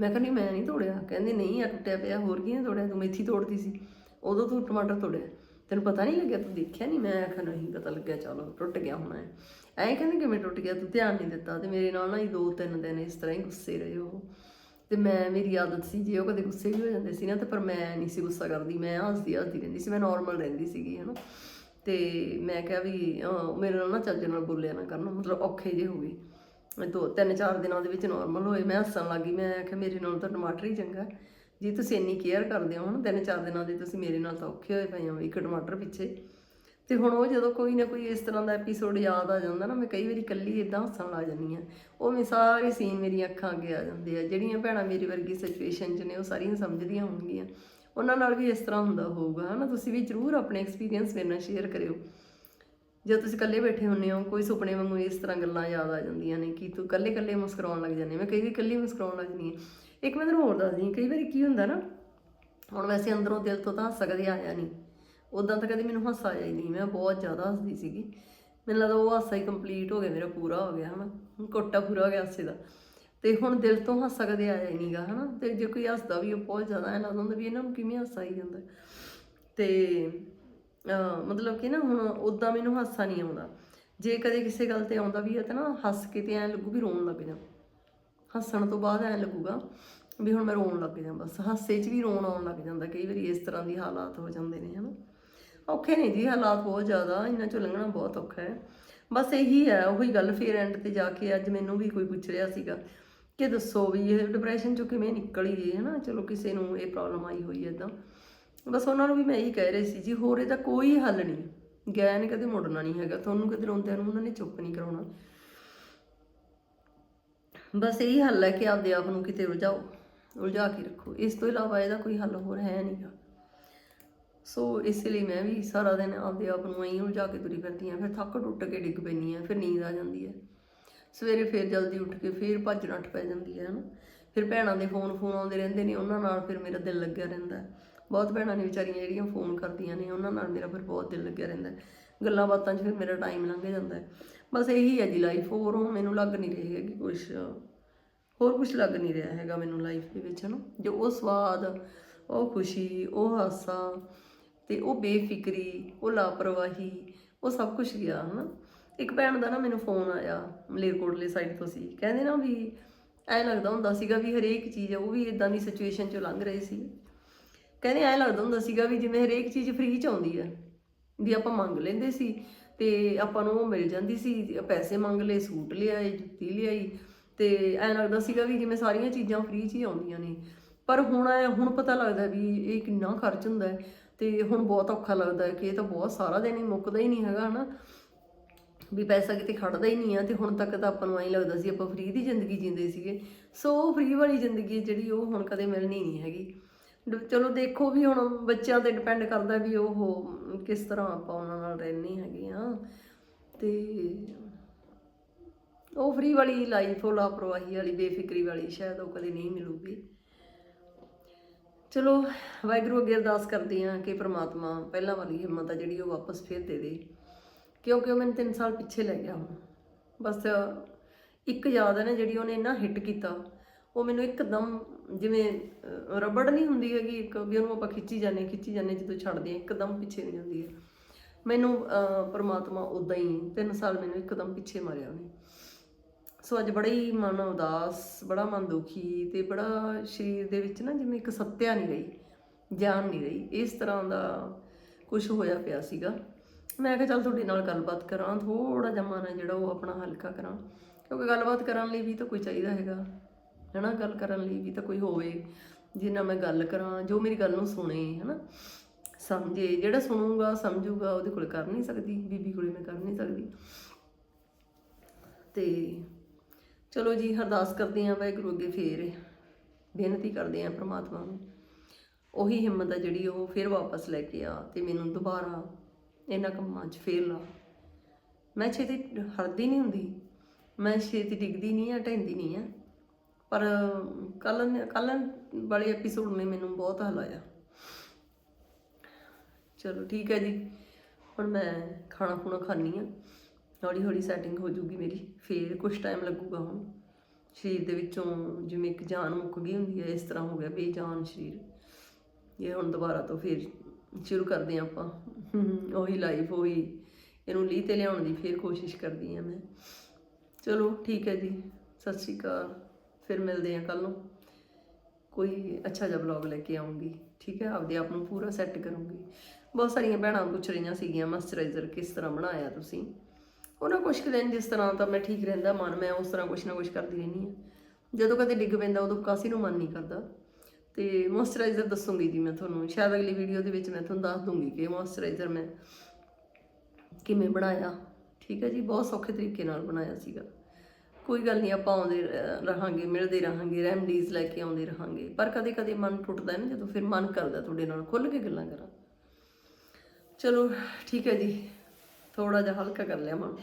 ਮੈਂ ਕਹਿੰਦੀ ਮੈਂ ਨਹੀਂ ਤੋੜਿਆ। ਕਹਿੰਦੇ, ਨਹੀਂ ਆ ਟੁੱਟਿਆ ਪਿਆ, ਹੋਰ ਕੀ ਤੋੜਿਆ? ਤੂੰ ਮੇਥੀ ਤੋੜਦੀ ਸੀ। ਉਦੋਂ ਤੂੰ ਟਮਾਟਰ ਤੋੜਿਆ। ਤੈਨੂੰ ਪਤਾ ਨਹੀਂ ਲੱਗਿਆ? ਤੂੰ ਦੇਖਿਆ ਨਹੀਂ? ਮੈਂ ਆਖਿਆ, ਨਹੀਂ, ਪਤਾ ਲੱਗਿਆ, ਚਲੋ ਟੁੱਟ ਗਿਆ ਹੋਣਾ ਹੈ। ਐਂ ਕਹਿੰਦੇ, ਕਿਵੇਂ ਟੁੱਟ ਗਿਆ? ਤੂੰ ਧਿਆਨ ਨਹੀਂ ਦਿੱਤਾ? ਤੇ ਮੇਰੇ ਨਾਲ ਨਾ ਹੀ ਦੋ ਤਿੰਨ ਦਿਨ ਇਸ ਤਰ੍ਹਾਂ ਹੀ ਗੁੱਸੇ ਰਹੇ ਉਹ। ਤੇ ਮੈਂ, ਮੇਰੀ ਆਦਤ ਸੀ, ਜੇ ਉਹ ਕਦੇ ਗੁੱਸੇ ਵੀ ਹੋ ਜਾਂਦੇ ਸੀ ਨਾ, ਤੇ ਪਰ ਮੈਂ ਨਹੀਂ ਸੀ ਗੁੱਸਾ ਕਰਦੀ। ਮੈਂ ਹੱਸਦੀ ਹੱਸਦੀ ਰਹਿੰਦੀ ਸੀ, ਮੈਂ ਨਾਰਮਲ ਰਹਿੰਦੀ ਸੀਗੀ, ਹਨਾ। ਤੇ ਮੈਂ ਕਿਹਾ ਵੀ ਮੇਰੇ ਨਾਲ ਨਾ ਚੱਜ ਨਾਲ ਬੋਲਿਆ ਨਾ ਕਰਨ, ਮਤਲਬ ਔਖੇ ਜੇ ਹੋ ਗਏ। ਮੈਂ ਦੋ, ਤਿੰਨ, ਚਾਰ ਦਿਨਾਂ ਦੇ ਵਿੱਚ ਨਾਰਮਲ ਹੋਏ, ਮੈਂ ਹੱਸਣ ਲੱਗੀ ਮੈਂ ਆਖਿਆ, ਮੇਰੇ ਨਾਲ ਤਾਂ ਟਮਾਟਰ ਹੀ ਚੰਗਾ ਜੀ ਤੁਸੀਂ ਇੰਨੀ ਕੇਅਰ ਕਰਦੇ ਹੋ ਨਾ, ਤਿੰਨ, ਚਾਰ ਦਿਨਾਂ ਦੇ ਤੁਸੀਂ ਮੇਰੇ ਨਾਲ ਤਾਂ ਔਖੇ ਹੋਏ ਪਏ ਹੋ, ਇੱਕ ਟਮਾਟਰ ਪਿੱਛੇ। ਤੇ ਹੁਣ ਉਹ ਜਦੋਂ ਕੋਈ ਨਾ ਕੋਈ ਇਸ ਤਰ੍ਹਾਂ ਦਾ ਐਪੀਸੋਡ ਯਾਦ ਆ ਜਾਂਦਾ ਨਾ, ਮੈਂ ਕਈ ਵਾਰੀ ਇਕੱਲੀ ਇਦਾਂ ਹੱਸਣ ਲੱਗ ਜਾਂਦੀ ਆ ਉਹ ਮੈਂ ਸਾਰੇ ਸੀਨ ਮੇਰੀਆਂ ਅੱਖਾਂ ਅੱਗੇ ਆ ਜਾਂਦੇ ਆ, ਜਿਹੜੀਆਂ ਭੈਣਾਂ ਮੇਰੀ ਵਰਗੀ ਸਿਚੁਏਸ਼ਨ 'ਚ ਨੇ, ਉਹ ਸਾਰੀਆਂ ਸਮਝਦੀਆਂ ਹੋਣਗੀਆਂ। ਉਹਨਾਂ ਨਾਲ ਵੀ ਇਸ ਤਰ੍ਹਾਂ ਹੁੰਦਾ ਹੋਊਗਾ, ਹਨਾ? ਤੁਸੀਂ ਵੀ ਜ਼ਰੂਰ ਆਪਣੇ ਐਕਸਪੀਰੀਅੰਸ ਮੇਰੇ ਨਾਲ ਸ਼ੇਅਰ ਕਰਿਓ। ਜਦੋਂ ਤੁਸੀਂ ਇਕੱਲੇ ਬੈਠੇ ਹੁੰਨੇ ਹੋ, ਕੋਈ ਸੁਪਨੇ ਵਾਂਗੂ ਇਸ ਤਰ੍ਹਾਂ ਗੱਲਾਂ ਯਾਦ ਆ ਜਾਂਦੀਆਂ ਨੇ ਕਿ ਤੂੰ ਇਕੱਲੇ ਇਕੱਲੇ ਮੁਸਕਰਾਉਣ ਲੱਗ ਜਾਂਦੇ ਮੈਂ ਕਈ ਵਾਰੀ ਇਕੱਲੀ ਮੁਸਕਰਾਉਣ ਲੱਗ ਜਾਂਦੀ ਹਾਂ। ਇੱਕ ਮੈਂ ਤੁਹਾਨੂੰ ਹੋਰ ਦੱਸਦੀ ਹਾਂ, ਕਈ ਵਾਰੀ ਕੀ ਹੁੰਦਾ ਨਾ, ਹੁਣ ਵੈਸੇ ਅੰਦਰੋਂ ਦਿਲ ਤੋਂ ਤਾਂ ਹੱਸ ਕਦੇ ਆਇਆ ਨਹੀਂ। ਉਦਾਂ ਤਾਂ ਕਦੇ ਮੈਨੂੰ ਹਾਸਾ ਆਇਆ ਹੀ ਨਹੀਂ, ਮੈਂ ਬਹੁਤ ਜ਼ਿਆਦਾ ਹੱਸਦੀ ਸੀਗੀ। ਮੈਨੂੰ ਲੱਗਦਾ ਉਹ ਹਾਸਾ ਹੀ ਕੰਪਲੀਟ ਹੋ ਗਿਆ, ਮੇਰਾ ਪੂਰਾ ਹੋ ਗਿਆ ਹਨਾ, ਕੋਟਾ ਪੂਰਾ ਹੋ ਗਿਆ ਹਾਸੇ ਦਾ। ਤੇ ਹੁਣ ਦਿਲ ਤੋਂ ਹਾਸਾ ਕਦੇ ਆਇਆ ਹੀ ਨਹੀਂਗਾ ਹਨਾ, ਤੇ ਜੇ ਕੋਈ ਹੱਸਦਾ ਵੀ ਉਹ ਬਹੁਤ ਜ਼ਿਆਦਾ ਐਂ ਲੱਗਦਾ ਹੁੰਦਾ ਵੀ ਇਹਨਾਂ ਨੂੰ ਕਿਵੇਂ ਹਾਸਾ ਆਈ ਜਾਂਦਾ। ਤੇ ਮਤਲਬ ਕਿ ਨਾ ਹੁਣ ਉਦਾਂ ਮੈਨੂੰ ਹਾਸਾ ਨਹੀਂ ਆਉਂਦਾ। ਜੇ ਕਦੇ ਕਿਸੇ ਗੱਲ ਤੇ ਆਉਂਦਾ ਵੀ ਹੈ ਤਾਂ ਨਾ ਹੱਸ ਕੇ ਤੇ ਐਂ ਲੱਗੂ ਵੀ ਰੋਣ ਲੱਗ ਜਾ। ਹੱਸਣ ਤੋਂ ਬਾਅਦ ਐਂ ਲੱਗੂਗਾ ਵੀ ਹੁਣ ਮੈਂ ਰੋਣ ਲੱਗ ਜਾਂ ਬਸ। ਹਾਸੇ 'ਚ ਵੀ ਰੋਣ ਆਉਣ ਲੱਗ ਜਾਂਦਾ ਕਈ ਵਾਰੀ ਇਸ ਤਰ੍ਹਾਂ ਦੀ ਹਾਲਾਤ ਹੋ ਜਾਂਦੇ ਨੇ, ਹਨਾ। ਔਖੇ ਨੇ ਜੀ ਹਾਲਾਤ ਬਹੁਤ ਜ਼ਿਆਦਾ, ਇਹਨਾਂ ਚੋਂ ਲੰਘਣਾ ਬਹੁਤ ਔਖਾ ਹੈ। ਬਸ ਇਹੀ ਹੈ, ਉਹੀ ਗੱਲ ਫੇਰ ਐਂਡ ਤੇ ਜਾ ਕੇ ਅੱਜ ਮੈਨੂੰ ਵੀ ਕੋਈ ਪੁੱਛ ਰਿਹਾ ਸੀਗਾ ਕਿ ਦੱਸੋ ਵੀ ਇਹ ਡਿਪਰੈਸ਼ਨ ਚੋਂ ਕਿਵੇਂ ਨਿਕਲੀਏ, ਹਨਾ। ਚਲੋ ਕਿਸੇ ਨੂੰ ਇਹ ਪ੍ਰੋਬਲਮ ਆਈ ਹੋਈ ਹੈ ਇਦਾਂ ਬਸ ਉਹਨਾਂ ਨੂੰ ਵੀ ਮੈਂ ਇਹੀ ਕਹਿ ਰਹੀ ਸੀ ਜੀ, ਹੋਰ ਇਹਦਾ ਕੋਈ ਹੱਲ ਨਹੀਂ। ਗਿਆ ਨੇ ਕਦੇ ਮੁੜਨਾ ਨਹੀਂ ਹੈਗਾ, ਤੁਹਾਨੂੰ ਕਦੇ ਰੋਂਦਿਆਂ ਨੂੰ ਉਹਨਾਂ ਨੇ ਚੁੱਪ ਨਹੀਂ ਕਰਾਉਣਾ। ਬਸ ਇਹੀ ਹੱਲ ਹੈ ਕਿ ਆਪਦੇ ਆਪ ਨੂੰ ਕਿਤੇ ਉਲਝਾਓ, ਉਲਝਾ ਕੇ ਰੱਖੋ। ਇਸ ਤੋਂ ਇਲਾਵਾ ਇਹਦਾ ਕੋਈ ਹੱਲ ਹੋਰ ਹੈ ਨਹੀਂਗਾ ਸੋ ਇਸ ਲਈ ਮੈਂ ਵੀ ਸਾਰਾ ਦਿਨ ਆਪਦੇ ਆਪ ਨੂੰ ਐਂ ਉਲਝਾ ਕੇ ਤੁਰੀ ਫਿਰਦੀ ਆ ਫਿਰ ਥੱਕ ਟੁੱਟ ਕੇ ਡਿੱਗ ਪੈਂਦੀ ਆ ਫਿਰ ਨੀਂਦ ਆ ਜਾਂਦੀ ਹੈ। ਸਵੇਰੇ ਫਿਰ ਜਲਦੀ ਉੱਠ ਕੇ ਫਿਰ ਭੱਜ ਨੱਠ ਪੈ ਜਾਂਦੀ ਹੈ, ਹਨਾ। ਫਿਰ ਭੈਣਾਂ ਦੇ ਫੋਨ ਫੋਨ ਆਉਂਦੇ ਰਹਿੰਦੇ ਨੇ, ਉਹਨਾਂ ਨਾਲ ਫਿਰ ਮੇਰਾ ਦਿਲ ਲੱਗਿਆ ਰਹਿੰਦਾ। ਬਹੁਤ ਭੈਣਾਂ ਨੇ ਵਿਚਾਰੀਆਂ ਜਿਹੜੀਆਂ ਫੋਨ ਕਰਦੀਆਂ ਨੇ, ਉਹਨਾਂ ਨਾਲ ਮੇਰਾ ਫਿਰ ਬਹੁਤ ਦਿਲ ਲੱਗਿਆ ਰਹਿੰਦਾ ਗੱਲਾਂ ਬਾਤਾਂ 'ਚ ਫਿਰ ਮੇਰਾ ਟਾਈਮ ਲੰਘ ਜਾਂਦਾ ਬਸ ਇਹੀ ਹੈ ਜੀ ਲਾਈਫ ਹੋਰ ਹੁਣ ਮੈਨੂੰ ਲੱਗ ਨਹੀਂ ਰਹੀ ਹੈਗੀ ਕੁਛ, ਹੋਰ ਕੁਝ ਲੱਗ ਨਹੀਂ ਰਿਹਾ ਹੈਗਾ ਮੈਨੂੰ ਲਾਈਫ ਦੇ ਵਿੱਚ, ਹਨਾ? ਜੋ ਉਹ ਸਵਾਦ, ਉਹ ਖੁਸ਼ੀ, ਉਹ ਹਾਸਾ ਤੇ ਉਹ ਬੇਫਿਕਰੀ, ਉਹ ਲਾਪਰਵਾਹੀ, ਉਹ ਸਭ ਕੁਝ ਗਿਆ, ਹਨਾ? ਇੱਕ ਭੈਣ ਦਾ ਨਾ ਮੈਨੂੰ ਫੋਨ ਆਇਆ ਮਲੇਰਕੋਟਲੇ ਸਾਈਡ ਤੋਂ ਸੀ। ਕਹਿੰਦੇ ਨਾ ਵੀ, ਐਂ ਲੱਗਦਾ ਹੁੰਦਾ ਸੀਗਾ ਵੀ ਹਰੇਕ ਚੀਜ਼ ਉਹ ਵੀ ਇਦਾਂ ਦੀ ਸਿਚੁਏਸ਼ਨ ਚੋਂ ਲੰਘ ਰਹੇ ਸੀ। ਕਹਿੰਦੇ ਐਂ ਲੱਗਦਾ ਹੁੰਦਾ ਸੀਗਾ ਵੀ ਜਿਵੇਂ ਹਰੇਕ ਚੀਜ਼ ਫ੍ਰੀ ਚ ਆਉਂਦੀ ਹੈ ਵੀ ਆਪਾਂ ਮੰਗ ਲੈਂਦੇ ਸੀ ਤੇ ਆਪਾਂ ਨੂੰ ਉਹ ਮਿਲ ਜਾਂਦੀ ਸੀ, ਪੈਸੇ ਮੰਗ ਲਏ, ਸੂਟ ਲਿਆਏ, ਜੁੱਤੀ ਲਿਆਈ ਤੇ ਐ ਲੱਗਦਾ ਸੀਗਾ ਵੀ ਜਿਵੇਂ ਸਾਰੀਆਂ ਚੀਜ਼ਾਂ ਫ੍ਰੀ 'ਚ ਹੀ ਆਉਂਦੀਆਂ ਨੇ। ਪਰ ਹੁਣ ਐ, ਹੁਣ ਪਤਾ ਲੱਗਦਾ ਵੀ ਇਹ ਕਿੰਨਾ ਖਰਚ ਹੁੰਦਾ ਹੈ ਤੇ ਹੁਣ ਬਹੁਤ ਔਖਾ ਲੱਗਦਾ ਕਿ ਇਹ ਤਾਂ ਬਹੁਤ ਸਾਰਾ ਦਿਨ ਹੀ ਮੁੱਕਦਾ ਹੀ ਨਹੀਂ ਹੈਗਾ, ਹਨਾ? ਵੀ ਪੈਸਾ ਕਿਤੇ ਖੜਦਾ ਹੀ ਨਹੀਂ ਆ ਤੇ ਹੁਣ ਤੱਕ ਤਾਂ ਆਪਾਂ ਨੂੰ ਐਂ ਲੱਗਦਾ ਸੀ ਆਪਾਂ ਫ੍ਰੀ ਦੀ ਜ਼ਿੰਦਗੀ ਜੀਂਦੇ ਸੀਗੇ। ਸੋ ਉਹ ਫ੍ਰੀ ਵਾਲੀ ਜ਼ਿੰਦਗੀ ਜਿਹੜੀ ਉਹ ਹੁਣ ਕਦੇ ਮਿਲਣੀ ਨਹੀਂ ਹੈਗੀ। ਚਲੋ ਦੇਖੋ ਵੀ ਹੁਣ ਬੱਚਿਆਂ ਤੇ ਡਿਪੈਂਡ ਕਰਦਾ ਵੀ ਉਹ ਕਿਸ ਤਰ੍ਹਾਂ ਆਪਾਂ ਉਹਨਾਂ ਨਾਲ ਰਹਿੰਦੇ ਹੈਗੇ ਆ। ਤੇ ਉਹ ਫਰੀ ਵਾਲੀ ਲਾਈਫ ਉਹ ਲਾਪਰਵਾਹੀ ਵਾਲੀ, ਬੇਫਿਕਰੀ ਵਾਲੀ ਸ਼ਾਇਦ ਉਹ ਕਦੇ ਨਹੀਂ ਮਿਲੂਗੀ। ਚਲੋ, ਵਾਹਿਗੁਰੂ ਅੱਗੇ ਅਰਦਾਸ ਕਰਦੇ ਹਾਂ ਕਿ ਪ੍ਰਮਾਤਮਾ ਪਹਿਲਾਂ ਵਾਲੀ ਹਿੰਮਤ ਆ ਜਿਹੜੀ ਉਹ ਵਾਪਸ ਫੇਰ ਦੇ ਦੇ। ਕਿਉਂਕਿ ਉਹ ਮੈਨੂੰ 3 ਸਾਲ ਪਿੱਛੇ ਲੈ ਗਿਆ ਹੁਣ। ਬਸ ਇੱਕ ਯਾਦ ਹੈ ਨਾ ਜਿਹੜੀ ਉਹਨੇ ਇੰਨਾ ਹਿੱਟ ਕੀਤਾ। ਉਹ ਮੈਨੂੰ ਇੱਕਦਮ ਜਿਵੇਂ ਰਬੜ ਨਹੀਂ ਹੁੰਦੀ ਹੈਗੀ ਇੱਕ ਵੀ ਉਹਨੂੰ ਆਪਾਂ ਖਿੱਚੀ ਜਾਂਦੇ ਖਿੱਚੀ ਜਾਂਦੇ ਜਦੋਂ ਛੱਡਦੇ ਹਾਂ, ਇੱਕਦਮ ਪਿੱਛੇ ਨਹੀਂ ਜਾਂਦੀ ਹੈ। ਮੈਨੂੰ ਪਰਮਾਤਮਾ ਪ੍ਰਮਾਤਮਾ ਉਦਾਂ ਹੀ 3 ਸਾਲ ਮੈਨੂੰ ਇੱਕਦਮ ਪਿੱਛੇ ਮਾਰਿਆ ਉਹਨੇ। ਸੋ ਅੱਜ ਬੜਾ ਹੀ ਮਨ ਉਦਾਸ, ਬੜਾ ਮਨ ਦੁਖੀ ਤੇ ਬੜਾ ਸਰੀਰ ਦੇ ਵਿੱਚ ਨਾ ਜਿਵੇਂ ਇੱਕ ਸੱਤਿਆ ਨਹੀਂ ਰਹੀ ਜਾਨ ਨਹੀਂ ਰਹੀ। ਇਸ ਤਰ੍ਹਾਂ ਦਾ ਕੁਝ ਹੋਇਆ ਪਿਆ ਸੀਗਾ। ਮੈਂ ਕਿਹਾ ਚੱਲ ਤੁਹਾਡੇ ਨਾਲ ਗੱਲਬਾਤ ਕਰਾਂ ਥੋੜਾ ਜਿਹਾ ਮਨ ਹੈ ਜਿਹੜਾ ਉਹ ਆਪਣਾ ਹਲਕਾ ਕਰਾਂ। ਕਿਉਂਕਿ ਗੱਲਬਾਤ ਕਰਨ ਲਈ ਵੀ ਤਾਂ ਕੋਈ ਚਾਹੀਦਾ ਹੈਗਾ। ਹੈਨਾ, ਗੱਲ ਕਰਨ ਲਈ ਵੀ ਤਾਂ ਕੋਈ ਹੋਵੇ ਜਿੰਨਾ ਮੈਂ ਗੱਲ ਕਰਾਂ, ਜੋ ਮੇਰੀ ਗੱਲ ਨੂੰ ਸੁਣੇ, ਹੈਨਾ। ਸਮਝੇ, ਜਿਹੜਾ ਸੁਣੂਗਾ, ਸਮਝੂਗਾ, ਉਹਦੇ ਕੋਲ ਕਰ ਨਹੀਂ ਸਕਦੀ, ਬੀਬੀ ਕੋਲੇ ਮੈਂ ਕਰ ਨਹੀਂ ਸਕਦੀ। ਤੇ ਚਲੋ ਜੀ, ਅਰਦਾਸ ਕਰਦੇ ਆਂ ਵਾਹਿਗੁਰੂ ਅੱਗੇ ਫੇਰ ਬੇਨਤੀ ਕਰਦੇ ਆਂ ਪ੍ਰਮਾਤਮਾ ਨੂੰ। ਉਹੀ ਹਿੰਮਤ ਆ ਜਿਹੜੀ ਉਹ ਫਿਰ ਵਾਪਸ ਲੈ ਕੇ ਆ ਤੇ ਮੈਨੂੰ ਦੁਬਾਰਾ ਇਹਨਾਂ ਕੰਮਾਂ 'ਚ ਫੇਰ ਲਾ। ਮੈਂ ਛੇਤੀ ਹਰਦੀ ਨਹੀਂ ਹੁੰਦੀ। ਮੈਂ ਛੇਤੀ ਡਿੱਗਦੀ ਨਹੀਂ ਆ, ਢਹਿੰਦੀ ਨਹੀਂ ਆ। ਪਰ ਕੱਲ ਕੱਲ ਵਾਲੇ ਐਪੀਸੋਡ ਨੇ ਮੈਨੂੰ ਬਹੁਤ ਹਲਾਇਆ। ਚਲੋ ਠੀਕ ਹੈ ਜੀ। ਹੁਣ ਮੈਂ ਖਾਣਾ ਖੁਣਾ ਖਾਣੀ ਆ ਹੌਲੀ ਹੌਲੀ ਸੈਟਿੰਗ ਹੋ ਜੂਗੀ ਮੇਰੀ। ਫੇਰ ਕੁਝ ਟਾਈਮ ਲੱਗੂਗਾ ਹੁਣ। ਸਰੀਰ ਦੇ ਵਿੱਚੋਂ ਜਿਵੇਂ ਇੱਕ ਜਾਨ ਮੁੱਕ ਗਈ ਹੁੰਦੀ ਹੈ, ਇਸ ਤਰ੍ਹਾਂ ਹੋ ਗਿਆ ਬੇਜਾਨ ਸਰੀਰ। ਇਹ ਹੁਣ ਦੁਬਾਰਾ ਤੋਂ ਫੇਰ ਸ਼ੁਰੂ ਕਰਦੇ ਹਾਂ ਆਪਾਂ। ਉਹੀ ਲਾਈਫ ਉਹੀ ਇਹਨੂੰ ਲੀਹ ਤੇ ਲਿਆਉਣ ਦੀ ਫੇਰ ਕੋਸ਼ਿਸ਼ ਕਰਦੀ ਹਾਂ ਮੈਂ। ਚਲੋ ਠੀਕ ਹੈ ਜੀ। ਸਤਿ ਸ਼੍ਰੀ ਅਕਾਲ। ਫਿਰ ਮਿਲਦੇ ਹਾਂ ਕੱਲ ਨੂੰ। ਕੋਈ ਅੱਛਾ ਜਿਹਾ ਵਲੌਗ ਲੈ ਕੇ ਆਉਂਗੀ ਠੀਕ ਹੈ? ਆਪਦੇ ਆਪ ਨੂੰ ਪੂਰਾ ਸੈੱਟ ਕਰੂੰਗੀ। ਬਹੁਤ ਸਾਰੀਆਂ ਭੈਣਾਂ ਪੁੱਛ ਰਹੀਆਂ ਸੀਗੀਆਂ ਮਸਚਰਾਈਜ਼ਰ ਕਿਸ ਤਰ੍ਹਾਂ ਬਣਾਇਆ ਤੁਸੀਂ? ਉਹਨਾਂ ਕੁਛ ਕੁ ਦਿਨ ਜਿਸ ਤਰ੍ਹਾਂ ਤਾਂ ਮੈਂ ਠੀਕ ਰਹਿੰਦਾ, ਮਨ ਮੈਂ ਉਸ ਤਰ੍ਹਾਂ ਕੁਛ ਨਾ ਕੁਛ ਕਰਦੀ ਰਹਿੰਦੀ ਹਾਂ। ਜਦੋਂ ਕਦੇ ਡਿੱਗ ਪੈਂਦਾ, ਉਦੋਂ ਕਾਸੀ ਨੂੰ ਮਨ ਨਹੀਂ ਕਰਦਾ। ਤੇ ਮੋਇਸਚਰਾਈਜ਼ਰ ਦੱਸੂੰਗੀ ਜੀ ਮੈਂ ਤੁਹਾਨੂੰ। ਸ਼ਾਇਦ ਅਗਲੀ ਵੀਡੀਓ ਦੇ ਵਿੱਚ ਮੈਂ ਤੁਹਾਨੂੰ ਦੱਸ ਦੂੰਗੀ ਕਿ ਮੋਇਸਚਰਾਈਜ਼ਰ ਮੈਂ ਕਿਵੇਂ ਬਣਾਇਆ। ਠੀਕ ਹੈ ਜੀ? ਬਹੁਤ ਸੌਖੇ ਤਰੀਕੇ ਨਾਲ ਬਣਾਇਆ ਸੀਗਾ। ਕੋਈ ਗੱਲ ਨਹੀਂ, ਆਪਾਂ ਆਉਂਦੇ ਰ- ਰਹਾਂਗੇ, ਮਿਲਦੇ ਰਹਾਂਗੇ ਰੈਮਡੀਜ਼ ਲੈ ਕੇ ਆਉਂਦੇ ਰਹਾਂਗੇ। ਪਰ ਕਦੇ ਕਦੇ ਮਨ ਟੁੱਟਦਾ ਹੈ ਨਾ, ਜਦੋਂ ਫਿਰ ਮਨ ਕਰਦਾ ਤੁਹਾਡੇ ਨਾਲ ਖੁੱਲ ਕੇ ਗੱਲਾਂ ਕਰਾਂ। ਚਲੋ, ਠੀਕ ਹੈ ਜੀ। ਥੋੜਾ ਜਿਹਾ ਹਲਕਾ ਕਰ ਲਿਆ ਮਨ।